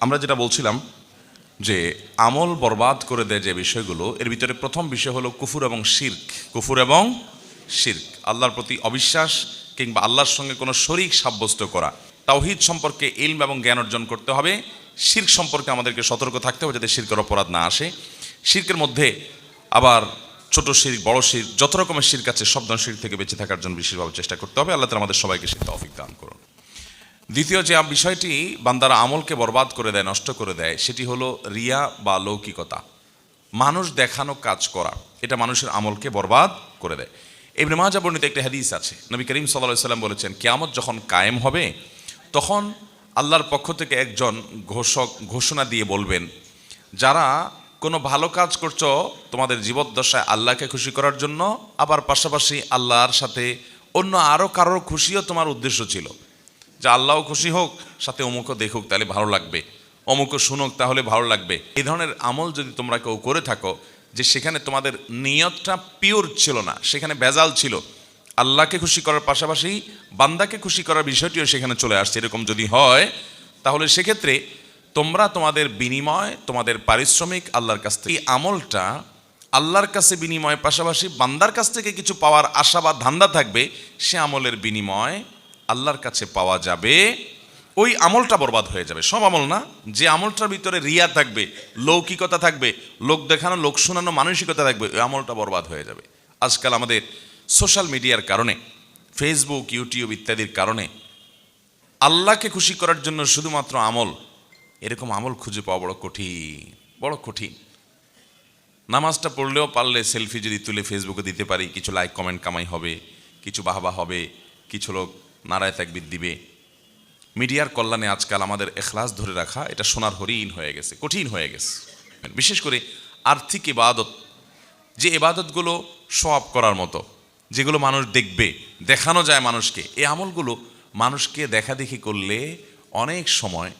আমরা যেটা বলছিলাম যে আমল বরবাদ করে দেয় যে বিষয়গুলো, এর ভিতরে প্রথম বিষয় হলো কুফুর এবং শির্ক। কুফুর এবং শির্ক। আল্লাহর প্রতি অবিশ্বাস কিংবা আল্লাহর সঙ্গে কোনো শরিক সাব্যস্ত করা। তাওহিদ সম্পর্কে ইলম এবং জ্ঞান অর্জন করতে হবে। শির্ক সম্পর্কে আমাদেরকে সতর্ক থাকতে হবে যাতে শির্কের অপরাধ না আসে। শির্কের মধ্যে আবার ছোট শির বড় শির যত রকমের শির্ক আছে, সব ধরনের শির থেকে বেঁচে থাকার জন্য বিশেষভাবে চেষ্টা করতে হবে। আল্লাহ তালা আমাদের সবাইকে সে তৌফিক দান করুন। দ্বিতীয় যে বিষয়টি বান্দারা আমলকে বরবাদ করে দেয়, নষ্ট করে দেয়, সেটি হলো রিয়া বা লৌকিকতা। মানুষ দেখানো কাজ করা, এটা মানুষের আমলকে বরবাদ করে দেয়। এমনি মাজা বর্ণিত একটা হাদিস আছে, নবী করিম সাল্লাহ সাল্লাম বলেছেন, কেয়ামত যখন কায়েম হবে, তখন আল্লাহর পক্ষ থেকে একজন ঘোষক ঘোষণা দিয়ে বলবেন, যারা কোনো ভালো কাজ করছ, তোমাদের জীবদ্দশায় আল্লাহকে খুশি করার জন্য, আবার পাশাপাশি আল্লাহর সাথে অন্য আরও কারোর খুশিও তোমার উদ্দেশ্য ছিল। যে আল্লাহও খুশি হোক, সাথে অমুকও দেখুক, তাহলে ভালো লাগবে। অমুকও শুনুক, তাহলে ভালো লাগবে। এই ধরনের আমল যদি তোমরা কেউ করে থাকো, যে সেখানে তোমাদের নিয়তটা পিওর ছিল না, সেখানে ভেজাল ছিল, আল্লাহকে খুশি করার পাশাপাশি বান্দাকে খুশি করার বিষয়টিও সেখানে চলে আসছে। এরকম যদি হয়, তাহলে সেক্ষেত্রে তোমরা তোমাদের বিনিময়, তোমাদের পারিশ্রমিক আল্লাহর কাছ থেকে, এই আমলটা আল্লাহর কাছে বিনিময় পাশাপাশি বান্দার কাছ থেকে কিছু পাওয়ার আশা বা ধান্দা থাকবে, সে আমলের বিনিময় আল্লাহর কাছে পাওয়া যাবে, ওই আমলটা বরবাদ হয়ে যাবে। সব আমল না, যে আমলটার ভিতরে রিয়া থাকবে, লৌকিকতা থাকবে, লোক দেখানো, লোক শোনানো, মানসিকতা থাকবে, ওই আমলটা বরবাদ হয়ে যাবে। আজকাল আমাদের সোশ্যাল মিডিয়ার কারণে, ফেসবুক, ইউটিউব ইত্যাদির কারণে, আল্লাহকে খুশি করার জন্য শুধুমাত্র আমল, এরকম আমল খুঁজে পাওয়া বড় কঠিন বড় কঠিন। নামাজটা পড়লেও পারলে সেলফি যদি তুলে ফেসবুকে দিতে পারি, কিছু লাইক কমেন্ট কামাই হবে, কিছু বাহবা হবে, কিছু লোক নারায় তাকবিদ দিবে। মিডিয়ার কল্যাণে আজকাল আমাদের এখলাস ধরে রাখা, এটা সোনার হরিণ হয়ে গেছে, কঠিন হয়ে গেছে। বিশেষ করে আর্থিক ইবাদত, যে ইবাদতগুলো সব করার মতো, যেগুলো মানুষ দেখবে, দেখানো যায় মানুষকে, এই আমলগুলো মানুষকে দেখা দেখি করলে অনেক সময়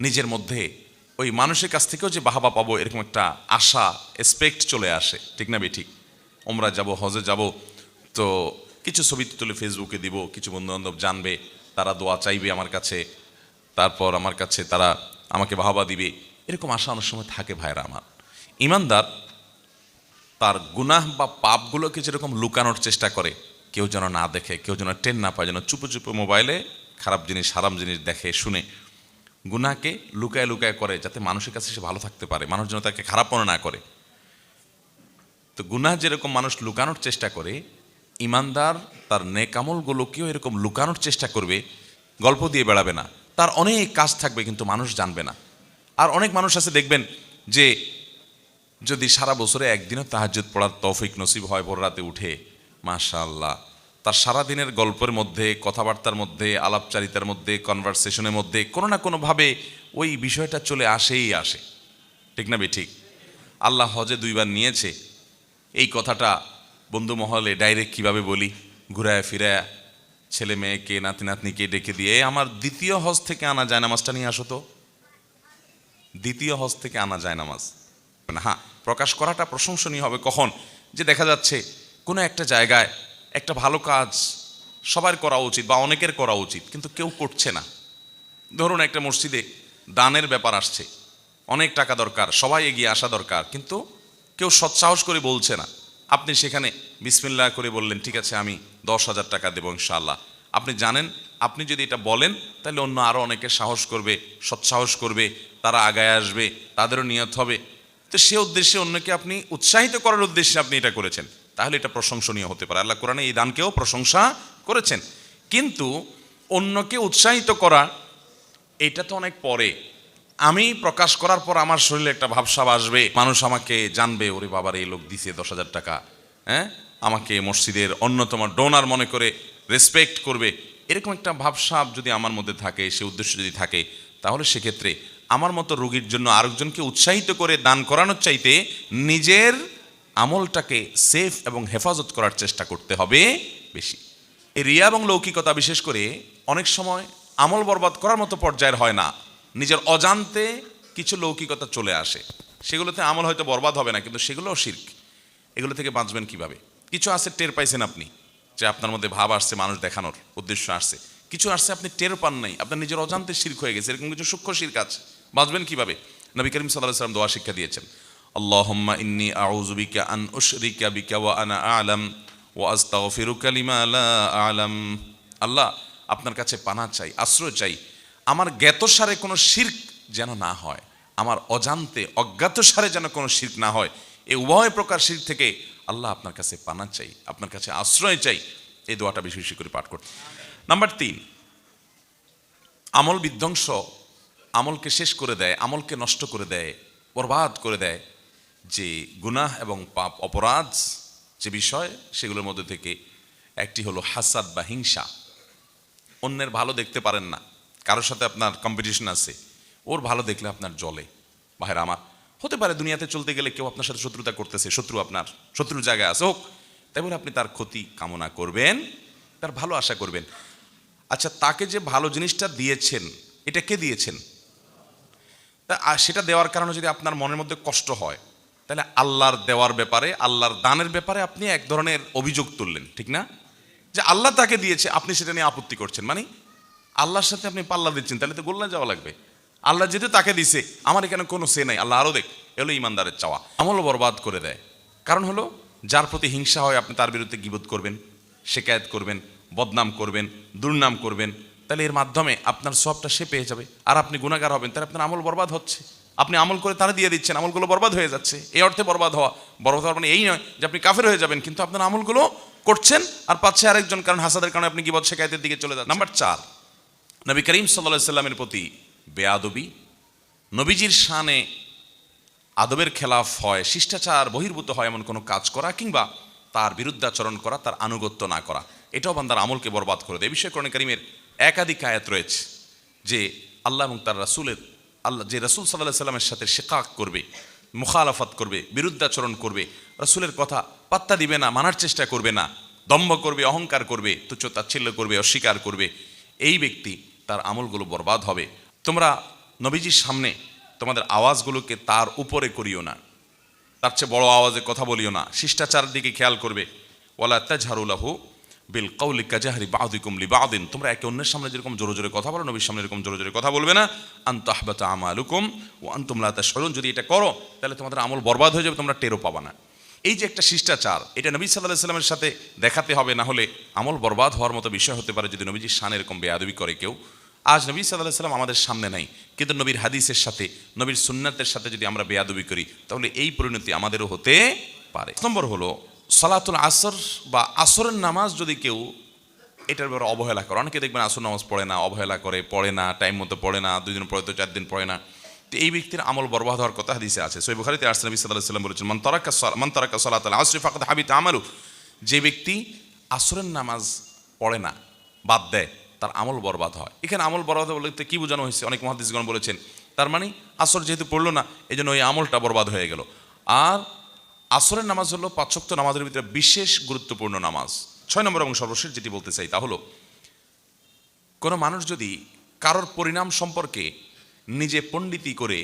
নিজের মধ্যে ওই মানুষের কাছ থেকেও যে বাহাবা পাবো, এরকম একটা আশা এক্সপেক্ট চলে আসে। ঠিক না বে ঠিক ওমরা যাব, হজে যাব, তো কিছু ছবি তুলে ফেসবুকে দিব, কিছু বন্ধু বান্ধব জানবে, তারা দোয়া চাইবে আমার কাছে, তারপর আমার কাছে তারা আমাকে বাহাবা দিবে। এরকম আশা অনেক সময় থাকে ভাইরা আমার। ইমানদার তার গুনাহ বা পাপগুলোকে যেরকম লুকানোর চেষ্টা করে, কেউ যেন না দেখে, কেউ যেন টেন না পায়, যেন চুপে চুপে মোবাইলে খারাপ জিনিস, হারাম জিনিস দেখে, শুনে। গুনাহকে লুকায় লুকায় করে, যাতে মানুষের কাছে সে ভালো থাকতে পারে, মানুষ যেন তাকে খারাপ মনে না করে। তো গুনাহ যেরকম মানুষ লুকানোর চেষ্টা করে ইমানদার, তার নেকামলগুলোকেও এরকম লুকানোর চেষ্টা করবে, গল্প দিয়ে বেড়াবে না। তার অনেক কাজ থাকবে কিন্তু মানুষ জানবে না। আর অনেক মানুষ আছে দেখবেন যে, যদি সারা বছরে একদিনও তাহাজ্জুদ পড়ার তৌফিক নসিব হয় ভোর রাতে উঠে, মাশাআল্লাহ। তার সারা দিনের গল্পের মধ্যে, কথাবার্তার মধ্যে, আলাপচারিতার মধ্যে কনভারসেশনের মধ্যে কোনো না কোনোভাবে ওই বিষয়টা চলে আসেই আসে। ঠিক না বে ঠিক? আল্লাহ হজে দুইবার নিয়েছে। এই কথাটা বন্ধু মহলে ডাইরেক্ট কীভাবে বলি? ঘুরায় ফিরায় ছেলে মেয়েকে, নাতি নাতনিকে ডেকে দিয়ে "এই আমার দ্বিতীয় হজ থেকে আনা যায় নামাজটা নিয়ে আসো তো। দ্বিতীয় হজ থেকে আনা যায় নামাজ না হ্যাঁ প্রকাশ করাটা প্রশংসনীয় হবে। কখন? যে দেখা যাচ্ছে, কোনো একটা জায়গায় একটা ভালো কাজ সবার করা উচিত বা অনেকের করা উচিত, কিন্তু কেউ করছে না। ধরুন একটা মসজিদে দানের ব্যাপার আসছে। অনেক টাকা দরকার, সবাই এগিয়ে আসা দরকার, কিন্তু কেউ সৎসাহস করে বলছে না। আপনি সেখানে বিসমিল্লাহ করে বললেন, ঠিক আছে, আমি দশ হাজার টাকা দেবো ইনশাআল্লাহ। আপনি জানেন, আপনি যদি এটা বলেন, তাহলে অন্য আরও অনেকে সাহস করবে, সৎসাহস করবে, তারা আগায় আসবে, তাদেরও নিয়ত হবে। তো সে উদ্দেশ্যে অন্যকে আপনি উৎসাহিত করার উদ্দেশ্যে আপনি এটা করেছেন। তাহলে এটা প্রশংসনীয় হতে পারে। আল্লাহ কোরআনে এই দানকেও প্রশংসা করেছেন। কিন্তু অন্যকে উৎসাহিত করা, এটা তো অনেক পরে। আমি প্রকাশ করার পর আমার শরীরে একটা ভাবসাব আসবে। মানুষ আমাকে জানবে, ওরে বাবার, এই লোক দিছে দশ হাজার টাকা। হ্যাঁ? আমাকে মসজিদের অন্যতম ডোনার মনে করে রেসপেক্ট করবে। এরকম একটা ভাবসাব যদি আমার মধ্যে থাকে, সে উদ্দেশ্য যদি থাকে, তাহলে সেক্ষেত্রে আমার মতো রোগীর জন্য আরেকজনকে উৎসাহিত করে দান করানোর চাইতে নিজের আমলটাকে সেফ এবং হেফাজত করার চেষ্টা করতে হবে বেশি। এই রিয়া এবং লৌকিকতা বিশেষ করে অনেক সময় আমল বরবাদ করার মতো পর্যায়ের হয় না। নিজের অজান্তে কিছু লৌকিকতা চলে আসে। সেগুলোতে আমল হয়তো বরবাদ হবে না, কিন্তু সেগুলোও শির্ক। এগুলো থেকে বাঁচবেন কীভাবে? কিছু আছে টের পাইছেন আপনি, যে আপনার মধ্যে ভাব আসছে, মানুষ দেখানোর উদ্দেশ্য আসছে। কিছু আসছে আপনি টের পান নাই, আপনার নিজের অজান্তে শির্ক হয়ে গেছে, এরকম কিছু সূক্ষ্ম শির্ক আছে। বাঁচবেন কীভাবে? নবী করিম সাল্লাহ সাল্লাম দোয়া শিক্ষা দিয়েছেন। আল্লাহুম্মা ইন্নি আউযু বিকা আন উশরিকা বিকা ওয়া আনা আ'লাম ওয়া আস্তাগফিরুকা লিমা লা আ'লাম। আল্লাহ, আপনার কাছে পানা চাই, আশ্রয় চাই আমার জ্ঞাতসারে কোনো শির্ক যেন না হয়, আমার অজান্তে অজ্ঞাতসারে যেন কোনো শির্ক না হয় এই উভয় প্রকার শির্ক থেকে আল্লাহ আপনার কাছে পানা চাই, আপনার কাছে আশ্রয় চাই, এই দোয়াটা বেশি বেশি করে পাঠ করতে নাম্বার তিন, আমল বিধ্বংস, আমলকে শেষ করে দেয়, আমলকে নষ্ট করে দেয়, বরবাদ করে দেয়, যে গুনাহ এবং পাপ অপরাধ, যে বিষয়, সেগুলোর মধ্যে থেকে একটি হলো হাসাদ বা হিংসা। অন্যের ভালো দেখতে পারেন না কারোর সাথে আপনার কম্পিটিশন আছে, ওর ভালো দেখলে আপনার জলে বাহের আমার, হতে পারে দুনিয়াতে চলতে গেলে কেউ আপনার সাথে শত্রুতা করতেছে, শত্রু আপনার, শত্রুর জায়গায় আছে হোক। তাই বলে আপনি তার ক্ষতি কামনা করবেন, তার ভালো আশা করবেন। আচ্ছা তাকে যে ভালো জিনিসটা দিয়েছেন, এটা কে দিয়েছেন? তা সেটা দেওয়ার কারণে যদি আপনার মনের মধ্যে কষ্ট হয়, তাহলে আল্লাহর দেওয়ার ব্যাপারে, আল্লাহর দানের ব্যাপারে আপনি এক ধরনের অভিযোগ তুললেন, ঠিক না? যে আল্লাহ তাকে দিয়েছে, আপনি সেটা নিয়ে আপত্তি করছেন মানে আল্লাহর সাথে আপনি পাল্লা দিচ্ছেন, তাহলে তো গোল্লা যাওয়া লাগবে। আল্লাহ যেহেতু তাকে দিছে, আমার এখানে কোনো সে নাই, আল্লাহ আরও দেখ এগুলো ইমানদারের চাওয়া। আমল বরবাদ করে দেয়। কারণ হলো, যার প্রতি হিংসা হয়, আপনি তার বিরুদ্ধে গিবোধ করবেন, শেকায়ত করবেন, বদনাম করবেন, দুর্নাম করবেন। তাহলে এর মাধ্যমে আপনার সবটা সে পেয়ে যাবে। আর আপনি গুণাগার হবেন, তাহলে আপনার আমল বরবাদ হচ্ছে। আপনি আমল করে তারা দিয়ে দিচ্ছেন, আমলগুলো বরবাদ হয়ে যাচ্ছে। এই অর্থে বরবাদ হওয়া। বরবাদ হওয়ার মানে এই নয় যে আপনি কাফের হয়ে যাবেন, কিন্তু আপনার আমলগুলো করছেন আর পাচ্ছে আরেকজন, কারণ হাসাদের কারণে আপনি গিবত শেখায়তের দিকে চলে যান নাম্বার চার। নবী করিম সাল্লাহ সাল্লামের প্রতি বেয়াদবি, নবীজির শানে আদবের খেলাফ হয়, শিষ্টাচার বহির্ভূত হয় এমন কোনো কাজ করা কিংবা তার বিরুদ্ধাচরণ করা, তার আনুগত্য না করা, এটাও বান্দার আমলকে বরবাদ করে দেয়। বিষয়ে করণে করিমের একাধিক আয়াত রয়েছে যে আল্লাহ এবং তার রাসুলের, আল্লাহ, যে রাসুল সাল্লাহ সাল্লামের সাথে শেকাক করবে, মুখালাফাত করবে, বিরুদ্ধাচরণ করবে, রাসুলের কথা পাত্তা দিবে না, মানার চেষ্টা করবে না, দম্ভ করবে, অহংকার করবে তুচ্ছ তাচ্ছিল্য করবে, অস্বীকার করবে, এই ব্যক্তি তার আমলগুলো বরবাদ হবে। তোমরা নবীজির সামনে তোমাদের আওয়াজগুলোকে তার উপরে করিও না। তার চেয়ে বড় আওয়াজে কথা বলিও না। শিষ্টাচার দিকে খেয়াল করবে। ওয়ালা তাজহারুলাহু বিল কৌলি কাজাহারি বাউদিকুম লি বাউদিন তোমরা একে অন্যের সামনে যেরকম জোরে জোরে কথা বলো, নবীর সামনে এরকম জোরে জোরে কথা বলবে না। আন্ত আহবাতা আমালুকুম ও আন্তুম লা তাশউরুন যদি এটা করো, তাহলে তোমাদের আমল বরবাদ হয়ে যাবে, তোমরা টেরও পাবা না। এই যে একটা শিষ্টাচার, এটা নবী সাল্লাহ সাল্লামের সাথে দেখাতে হবে, না হলে আমল বরবাদ হওয়ার মতো বিষয় হতে পারে যদি নবীজির শান এরকম বেয়াদবি করে কেউ। আজ নবী সাল্লাহ সাল্লাম আমাদের সামনে নাই। কিন্তু নবীর হাদিসের সাথে, নবীর সুন্নাতের সাথে যদি আমরা বেয়াদবি করি, তাহলে এই পরিণতি আমাদেরও হতে পারে। নম্বর হলো, সালাতুল আসর বা আসরের নামাজ যদি কেউ, এটার ব্যাপারে অবহেলা করে। অনেকে দেখবেন আসর নামাজ পড়ে না, অবহেলা করে, পড়ে না টাইম মতো পড়ে না, দুই দিন পড়ে তো চার দিন পড়ে না। তো এই ব্যক্তির আমল বরবাদ হওয়ার কথা হাদিসে আছে। সৈব বুখারিতে আসছে নবী সাল্লাহ সাল্লাম বলেছেন, মান তারাকা সাল- মান তারাকা সালাত আসরি ফাকাদ হাবিত আমালু। যে ব্যক্তি আসরের নামাজ পড়ে না, বাদ দেয় তার আমল বরবাদ হয়। এখানে আমল বরবাদ বলতে কি বোঝানো হয়েছে? অনেক মহাদিসগণ বলেছেন, তার মানে আসর যেহেতু পড়ল না এই জন্য ওই আমলটা বরবাদ হয়ে গেল। আর আসরের নামাজ হলো পাঁচশক্ত নামাজের ভিতরে বিশেষ গুরুত্বপূর্ণ নামাজ। ছয় নম্বর এবং সর্বশেষ যেটি বলতে চাই তা হলো, কোনো মানুষ যদি কারোর পরিণাম সম্পর্কে নিজে পণ্ডিতি করে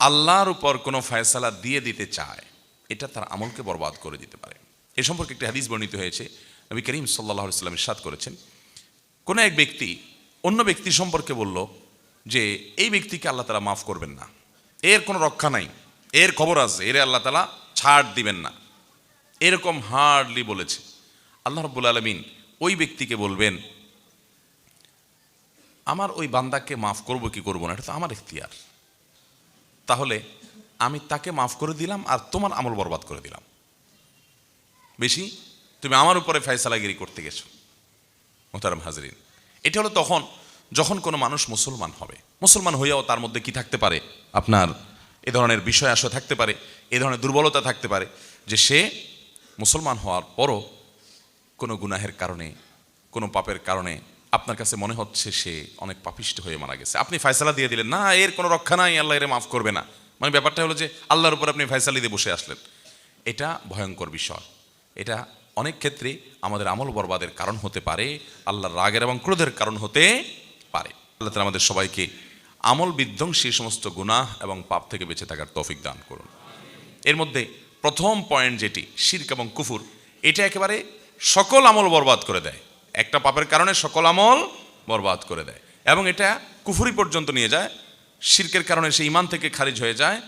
আল্লাহর উপর কোনো ফয়সালা দিয়ে দিতে চায়, এটা তার আমলকে বরবাদ করে দিতে পারে। এ সম্পর্কে একটি হাদিস বর্ণিত হয়েছে। নবী করিম সাল্লাহ সাল্লাম ইরশাদ করেছেন কোনো এক ব্যক্তি অন্য ব্যক্তি সম্পর্কে বলল যে এই ব্যক্তিকে আল্লাহ তালা মাফ করবেন না। এর কোনো রক্ষা নাই। এর খবর আছে। এর আল্লাহ তালা ছাড় দিবেন না। এরকম হার্ডলি বলেছে। আল্লাহ রব্বুল আলমিন ওই ব্যক্তিকে বলবেন, আমার ওই বান্দাকে মাফ করব কি করব না? এটা তো আমার এখতিয়ার তাহলে আমি তাকে মাফ করে দিলাম আর তোমার আমল বরবাদ করে দিলাম। বেশি, তুমি আমার উপরে ফয়সালাগিরি করতে গেছো। মোতারাম হাজরিন। এটা হলো তখন যখন কোনো মানুষ মুসলমান হবে। মুসলমান হইয়াও তার মধ্যে কি থাকতে পারে? আপনার এ ধরনের বিষয় আশা থাকতে পারে, এ ধরনের দুর্বলতা থাকতে পারে যে সে মুসলমান হওয়ার পরও কোনো গুনাহের কারণে, কোনো পাপের কারণে আপনার কাছে মনে হচ্ছে সে অনেক পাপিষ্ট হয়ে মারা গেছে। আপনি ফয়সালা দিয়ে দিলেন, না, এর কোনো রক্ষা নাই, আল্লাহ এর মাফ করবে না। মানে ব্যাপারটা হলো যে আল্লাহর উপর আপনি ফয়সালি দিয়ে বসে আসলেন। এটা ভয়ঙ্কর বিষয়। এটা অনেক ক্ষেত্রে আমাদের আমল বরবাদের কারণ হতে পারে, আল্লাহর রাগের এবং ক্রোধের কারণ হতে পারে। আল্লাহ আমাদের সবাইকে আমল বিধ্বংসী সমস্ত গুনাহ এবং পাপ থেকে বেঁচে থাকার তৌফিক দান করুন। এর মধ্যে প্রথম পয়েন্ট যেটি, শির্ক এবং কুফুর, এটা একেবারে সকল আমল বরবাদ করে দেয়। একটা পাপের কারণে সকল আমল বরবাদ করে দেয় এবং এটা কুফুরি পর্যন্ত নিয়ে যায়, শিরকের কারণে সে ইমান থেকে খারিজ হয়ে যায়,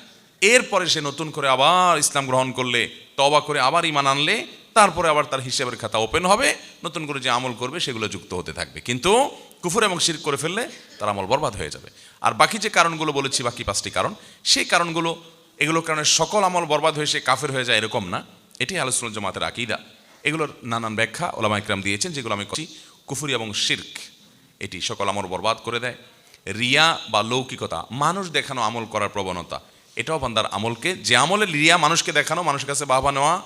এরপরে সে নতুন করে আবার ইসলাম গ্রহণ করলে তবা করে আবার ইমান আনলে তারপরে আবার তার হিসেবের খাতা ওপেন হবে, নতুন করে যে আমল করবে সেগুলো যুক্ত হতে থাকবে। কিন্তু কুফুর এবং শির করে ফেললে তার আমল বরবাদ হয়ে যাবে। আর বাকি যে কারণগুলো বলেছি, বাকি পাঁচটি কারণ, সেই কারণগুলো এগুলোর কারণে সকল আমল বরবাদ হয়ে সে কাফের হয়ে যায় এরকম না। এটাই আলোচনা জমাতের আকিদা। এগুলোর নানান ব্যাখ্যা ওলামা ইকরাম দিয়েছেন, যেগুলো আমি করছি। কুফুরি এবং শির্ক, এটি সকল আমল বরবাদ করে দেয়। রিয়া বা লৌকিকতা, মানুষ দেখানো আমল করার প্রবণতা, এটাও বান্দার আমলকে, যে আমলে রিয়া মানুষকে দেখানো, মানুষের কাছে বাহবা নেওয়া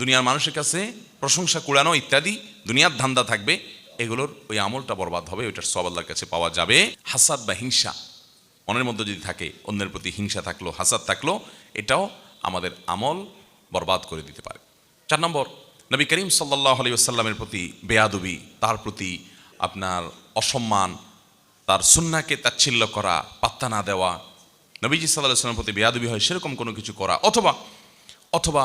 দুনিয়ার মানুষের কাছে প্রশংসা কুড়ানো ইত্যাদি দুনিয়ার ধান্দা থাকবে, এগুলোর ওই আমলটা বরবাদ হবে, ওইটার সব আল্লাহর কাছে পাওয়া যাবে। হাসাদ বা হিংসা, মনের মধ্যে যদি থাকে, অন্যের প্রতি হিংসা থাকল, হাসাদ থাকল, এটাও আমাদের আমল বরবাদ করে দিতে পারে। চার নম্বর, নবী করিম সাল্লাহ আলী আসাল্লামের প্রতি বেয়াদবি, তার প্রতি আপনার অসম্মান, তার সুন্নাকে তাচ্ছিল্য করা, পাত্তা না দেওয়া, নবীজি সাল্লাহ সাল্লামের প্রতি বেয়াদবি হয়, সেরকম কোনো কিছু করা, অথবা অথবা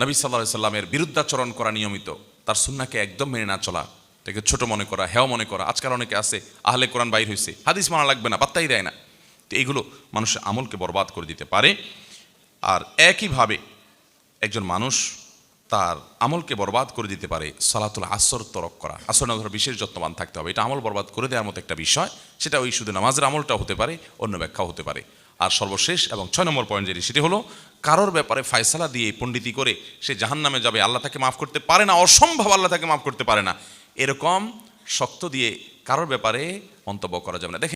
নবী সাল্লাহ সাল্লামের বিরুদ্ধাচরণ করা নিয়মিত, তার সুন্নাকে একদম মেনে না চলা, তাকে ছোট মনে করা, হেও মনে করা। আজকাল অনেকে আছে, আহলে কোরআন বাইর হয়েছে হাদিস মানা লাগবে না, পাত্তাই দেয় না। তো এইগুলো মানুষের আমলকে বরবাদ করে দিতে পারে। আর একইভাবে একজন মানুষ তার আমলকে বরবাদ করে দিতে পারে, সালাতুল আসর তরক করা। আসর না বিশেষ যত্নবান থাকতে হবে। এটা আমল বরবাদ করে দেওয়ার মতো একটা বিষয়, সেটা ওই শুধু নামাজের আমলটাও হতে পারে, অন্য ব্যাখ্যাও হতে পারে। আর সর্বশেষ এবং ছয় নম্বর পয়েন্ট যেটি সেটি হলো, কারোর ব্যাপারে ফায়সালা দিয়ে পণ্ডিতি করে সে জাহান নামে যাবে, আল্লাহ তাকে মাফ করতে পারে না, অসম্ভব আল্লাহ তাকে মাফ করতে পারে না। এরকম শক্ত দিয়ে কারোর ব্যাপারে মন্তব্য করা যাবে না। দেখেন